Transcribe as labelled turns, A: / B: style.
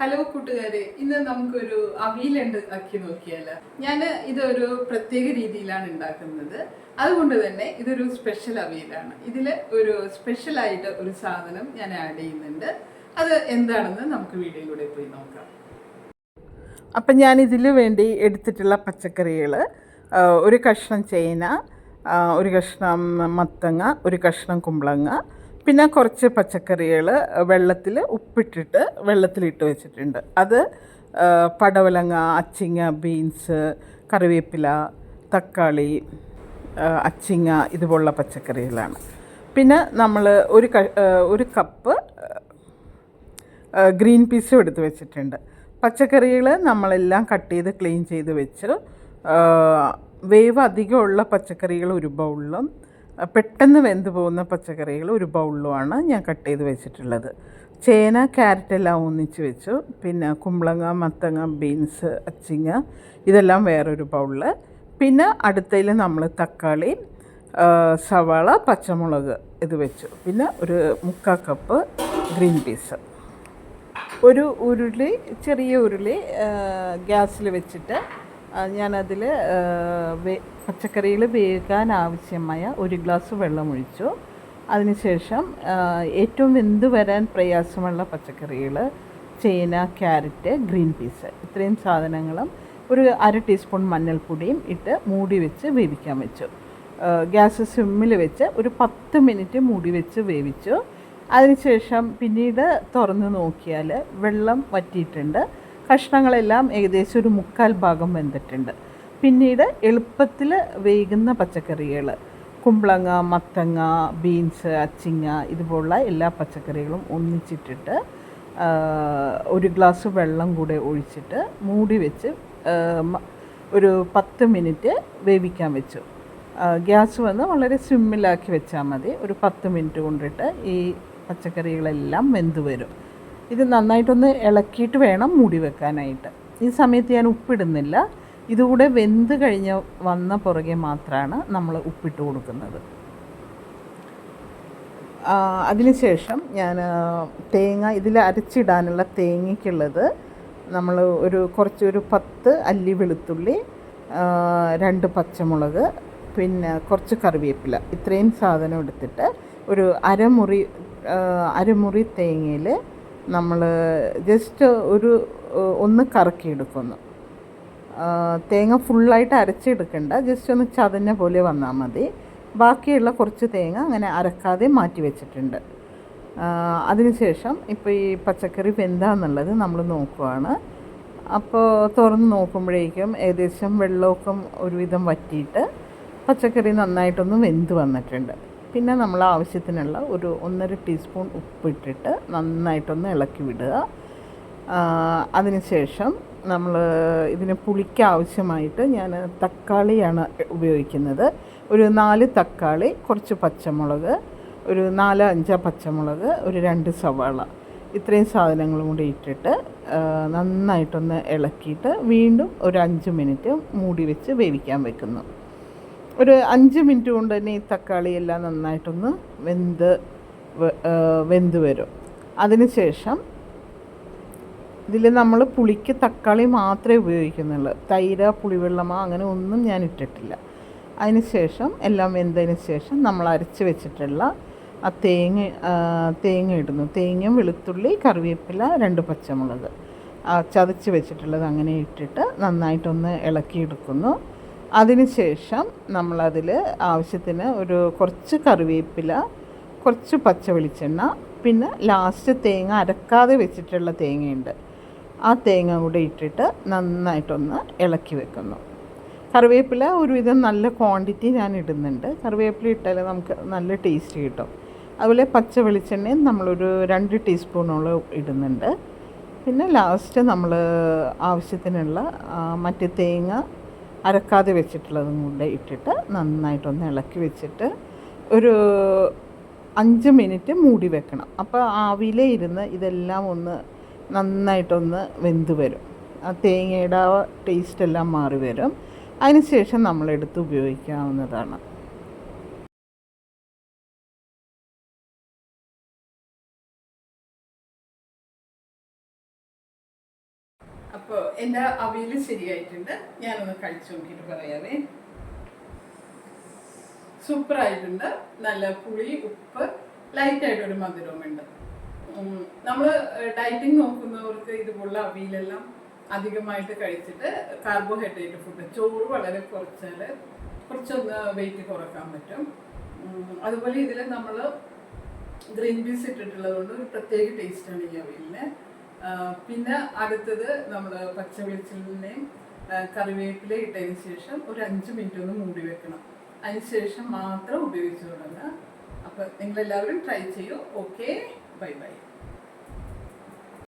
A: Hello കൂട്ടുകാരെ ഇന്ന് നമുക്കൊരു അവിയലുണ്ട് ആക്കി നോക്കിയാൽ. ഞാൻ ഇതൊരു പ്രത്യേക രീതിയിലാണ് ഉണ്ടാക്കുന്നത്. അതുകൊണ്ട് തന്നെ ഇതൊരു സ്പെഷ്യൽ അവിയലാണ്. ഇതിൽ ഒരു സ്പെഷ്യലായിട്ട് ഒരു സാധനം ഞാൻ ആഡ് ചെയ്യുന്നുണ്ട്. അത് എന്താണെന്ന് നമുക്ക് വീഡിയോയിലൂടെ പോയി നോക്കാം. അപ്പം ഞാൻ ഇതിൽ വേണ്ടി എടുത്തിട്ടുള്ള പച്ചക്കറികൾ ഒരു കഷ്ണം ചേന ഒരു കഷ്ണം മത്തങ്ങ ഒരു കഷ്ണം കുമ്പളങ്ങ പിന്നെ കുറച്ച് പച്ചക്കറികൾ വെള്ളത്തിൽ ഉപ്പിട്ടിട്ട് വെള്ളത്തിലിട്ട് വെച്ചിട്ടുണ്ട്. അത് പടവലങ്ങ അച്ചിങ്ങ ബീൻസ് കറിവേപ്പില തക്കാളി അച്ചിങ്ങ ഇതുപോലുള്ള പച്ചക്കറികളാണ്. പിന്നെ നമ്മൾ ഒരു ക- ഒരു കപ്പ് ഗ്രീൻ പീസും എടുത്ത് വെച്ചിട്ടുണ്ട്. പച്ചക്കറികൾ നമ്മളെല്ലാം കട്ട് ചെയ്ത് ക്ലീൻ ചെയ്ത് വെച്ച്. വേവ് അധികമുള്ള പച്ചക്കറികൾ ഒരു ബൗളിലും പെട്ടെന്ന് വെന്ത് പോകുന്ന പച്ചക്കറികൾ ഒരു ബൗളിലുമാണ് ഞാൻ കട്ട് ചെയ്ത് വെച്ചിട്ടുള്ളത്. ചേന ക്യാരറ്റ് എല്ലാം ഒന്നിച്ച് വെച്ചു. പിന്നെ കുമ്പളങ്ങ മത്തങ്ങ ബീൻസ് അച്ചിങ്ങ ഇതെല്ലാം വേറൊരു ബൗളിൽ പിന്നെ അടുത്തതിൽ നമ്മൾ തക്കാളി സവാള പച്ചമുളക് ഇത് വെച്ചു. പിന്നെ ഒരു മുക്കാൽ കപ്പ് ഗ്രീൻ പീസ്. ഒരു ഉരുളി ചെറിയ ഉരുളി ഗ്യാസിൽ വെച്ചിട്ട് ഞാനതിൽ പച്ചക്കറികൾ വേകാൻ ആവശ്യമായ ഒരു ഗ്ലാസ് വെള്ളം ഒഴിച്ചു. അതിനുശേഷം ഏറ്റവും വെന്ത് വരാൻ പ്രയാസമുള്ള പച്ചക്കറികൾ ചേന ക്യാരറ്റ് ഗ്രീൻ പീസ് ഇത്രയും സാധനങ്ങളും ഒരു അര ടീസ്പൂൺ മഞ്ഞൾപ്പൊടിയും ഇട്ട് മൂടി വെച്ച് വേവിക്കാൻ വെച്ചു. ഗ്യാസ് സിമ്മിൽ വെച്ച് ഒരു പത്ത് മിനിറ്റ് മൂടി വെച്ച് വേവിച്ചു. അതിനുശേഷം പിന്നീട് തുറന്ന് നോക്കിയാൽ വെള്ളം വറ്റിയിട്ടുണ്ട്. കഷ്ണങ്ങളെല്ലാം ഏകദേശം ഒരു മുക്കാൽ ഭാഗം വെന്തിട്ടുണ്ട്. പിന്നീട് എളുപ്പത്തിൽ വേകുന്ന പച്ചക്കറികൾ കുമ്പളങ്ങ മത്തങ്ങ ബീൻസ് അച്ചിങ്ങ ഇതുപോലുള്ള എല്ലാ പച്ചക്കറികളും ഒന്നിച്ചിട്ടിട്ട് ഒരു ഗ്ലാസ് വെള്ളം കൂടെ ഒഴിച്ചിട്ട് മൂടി വെച്ച് ഒരു പത്ത് മിനിറ്റ് വേവിക്കാൻ വെച്ചു. ഗ്യാസ് വന്ന് വളരെ സിമ്മിലാക്കി വെച്ചാൽ മതി. ഒരു പത്ത് മിനിറ്റ് കൊണ്ടിട്ട് ഈ പച്ചക്കറികളെല്ലാം വെന്ത് വരും. ഇത് നന്നായിട്ടൊന്ന് ഇളക്കിയിട്ട് വേണം മൂടി വെക്കാനായിട്ട്. ഈ സമയത്ത് ഞാൻ ഉപ്പിടുന്നില്ല. ഇതുകൂടെ വെന്ത് കഴിഞ്ഞ് വന്ന പുറകെ മാത്രമാണ് നമ്മൾ ഉപ്പിട്ട് കൊടുക്കുന്നത്. അതിനുശേഷം ഞാൻ തേങ്ങ ഇതിൽ അരച്ചിടാനുള്ള തേങ്ങയ്ക്കുള്ളത് നമ്മൾ ഒരു കുറച്ച് ഒരു പത്ത് അല്ലി വെളുത്തുള്ളി രണ്ട് പച്ചമുളക് പിന്നെ കുറച്ച് കറിവേപ്പില. ഇത്രയും സാധനം എടുത്തിട്ട് ഒരു അരമുറി അരമുറി തേങ്ങയിൽ നമ്മൾ ജസ്റ്റ് ഒരു ഒന്ന് കറക്കിയെടുക്കുന്നു. തേങ്ങ ഫുള്ളായിട്ട് അരച്ചെടുക്കണ്ട. ജസ്റ്റ് ഒന്ന് ചതഞ്ഞ പോലെ വന്നാൽ മതി. ബാക്കിയുള്ള കുറച്ച് തേങ്ങ അങ്ങനെ അരക്കാതെ മാറ്റി വെച്ചിട്ടുണ്ട്. അതിനുശേഷം ഇപ്പോൾ ഈ പച്ചക്കറി വെന്താന്നുള്ളത് നമ്മൾ നോക്കുവാണ്. അപ്പോൾ തുറന്ന് നോക്കുമ്പോഴേക്കും ഏകദേശം വെള്ളമൊക്കെ ഒരുവിധം വറ്റിയിട്ട് പച്ചക്കറി നന്നായിട്ടൊന്ന് വെന്ത് വന്നിട്ടുണ്ട്. പിന്നെ നമ്മൾ ആവശ്യത്തിനുള്ള ഒരു ഒന്നര ടീസ്പൂൺ ഉപ്പിട്ടിട്ട് നന്നായിട്ടൊന്ന് ഇളക്കി വിടുക. അതിനുശേഷം നമ്മൾ ഇതിന് പുളിക്ക് ആവശ്യമായിട്ട് ഞാൻ തക്കാളിയാണ് ഉപയോഗിക്കുന്നത്. ഒരു നാല് തക്കാളി കുറച്ച് പച്ചമുളക് ഒരു നാല് അഞ്ച് പച്ചമുളക് ഒരു രണ്ട് സവാള ഇത്രയും സാധനങ്ങളും കൂടി ഇട്ടിട്ട് നന്നായിട്ടൊന്ന് ഇളക്കിയിട്ട് വീണ്ടും ഒരു അഞ്ച് മിനിറ്റ് മൂടി വെച്ച് വേവിക്കാൻ വെക്കുന്നു. ഒരു അഞ്ച് മിനിറ്റ് കൊണ്ട് തന്നെ ഈ തക്കാളി എല്ലാം നന്നായിട്ടൊന്ന് വെന്ത് വെന്ത് വരും. അതിനുശേഷം ഇതിൽ നമ്മൾ പുളിക്ക് തക്കാളി മാത്രമേ ഉപയോഗിക്കുന്നുള്ളൂ. തൈര പുളിവെള്ളമോ അങ്ങനെ ഒന്നും ഞാൻ ഇട്ടിട്ടില്ല. അതിന് ശേഷം എല്ലാം വെന്തതിന് ശേഷം നമ്മൾ അരച്ച് വെച്ചിട്ടുള്ള ആ തേങ്ങ തേങ്ങ ഇടുന്നു. തേങ്ങയും വെളുത്തുള്ളി കറിവേപ്പില രണ്ട് പച്ചമുളക്. ചതച്ച് വെച്ചിട്ടുള്ളത് അങ്ങനെ ഇട്ടിട്ട് നന്നായിട്ടൊന്ന് ഇളക്കിയെടുക്കുന്നു. അതിനുശേഷം നമ്മളതിൽ ആവശ്യത്തിന് ഒരു കുറച്ച് കറിവേപ്പില കുറച്ച് പച്ച വെളിച്ചെണ്ണ പിന്നെ ലാസ്റ്റ് തേങ്ങ അരക്കാതെ വെച്ചിട്ടുള്ള തേങ്ങയുണ്ട്. ആ തേങ്ങ കൂടെ ഇട്ടിട്ട് നന്നായിട്ടൊന്ന് ഇളക്കി വെക്കുന്നു. കറിവേപ്പില ഒരുവിധം നല്ല ക്വാണ്ടിറ്റി ഞാൻ ഇടുന്നുണ്ട്. കറിവേപ്പില ഇട്ടാൽ നമുക്ക് നല്ല ടേസ്റ്റ് കിട്ടും. അതുപോലെ പച്ച വെളിച്ചെണ്ണയും നമ്മളൊരു രണ്ട് ടീസ്പൂണോളം ഇടുന്നുണ്ട്. പിന്നെ ലാസ്റ്റ് നമ്മൾ ആവശ്യത്തിനുള്ള മറ്റ് തേങ്ങ അരക്കാതെ വെച്ചിട്ടുള്ളതും കൂടെ ഇട്ടിട്ട് നന്നായിട്ടൊന്ന് ഇളക്കി വെച്ചിട്ട് ഒരു അഞ്ച് മിനിറ്റ് മൂടി വെക്കണം. അപ്പോൾ ആവിയിലേ ഇരുന്ന് ഇതെല്ലാം ഒന്ന് നന്നായിട്ടൊന്ന് വെന്ത് വരും. ആ തേങ്ങയുടെ ടേസ്റ്റ് എല്ലാം മാറി വരും. അതിനുശേഷം നമ്മളെടുത്ത് ഉപയോഗിക്കാവുന്നതാണ്. എന്റെ അവയിൽ ശരിയായിട്ടുണ്ട്. ഞാനൊന്ന് കഴിച്ചു നോക്കിയിട്ട് പറയാവേ. സൂപ്പർ ആയിട്ടുണ്ട് നല്ല പുളി ഉപ്പ് ലൈറ്റ് ആയിട്ടൊരു മധുരവുമുണ്ട്. നമ്മൾ ഡയറ്റിംഗ് നോക്കുന്നവർക്ക് ഇതുപോലുള്ള അവിയിലെല്ലാം അധികമായിട്ട് കഴിച്ചിട്ട് കാർബോഹൈഡ്രേറ്റ് ഫുഡ് ചോറ് വളരെ കുറച്ചാൽ കുറച്ചൊന്ന് വെയിറ്റ് കുറയ്ക്കാൻ പറ്റും. അതുപോലെ ഇതിൽ നമ്മൾ ഗ്രീൻ പീസ് ഇട്ടിട്ടുള്ളത് കൊണ്ട് ഒരു പ്രത്യേക ടേസ്റ്റാണ് ഈ അവിയലിന്. പിന്നെ അടുത്തത് നമ്മൾ പച്ച വെളിച്ചെണ്ണയും കറിവേപ്പില ഇട്ടതിന് ശേഷം ഒരു അഞ്ച് മിനിറ്റ് ഒന്ന് മൂടി വെക്കണം. അതിന് ശേഷം മാത്രം ഉപയോഗിച്ച് തുടങ്ങുക. അപ്പം നിങ്ങളെല്ലാവരും ട്രൈ ചെയ്യൂ. Okay bye bye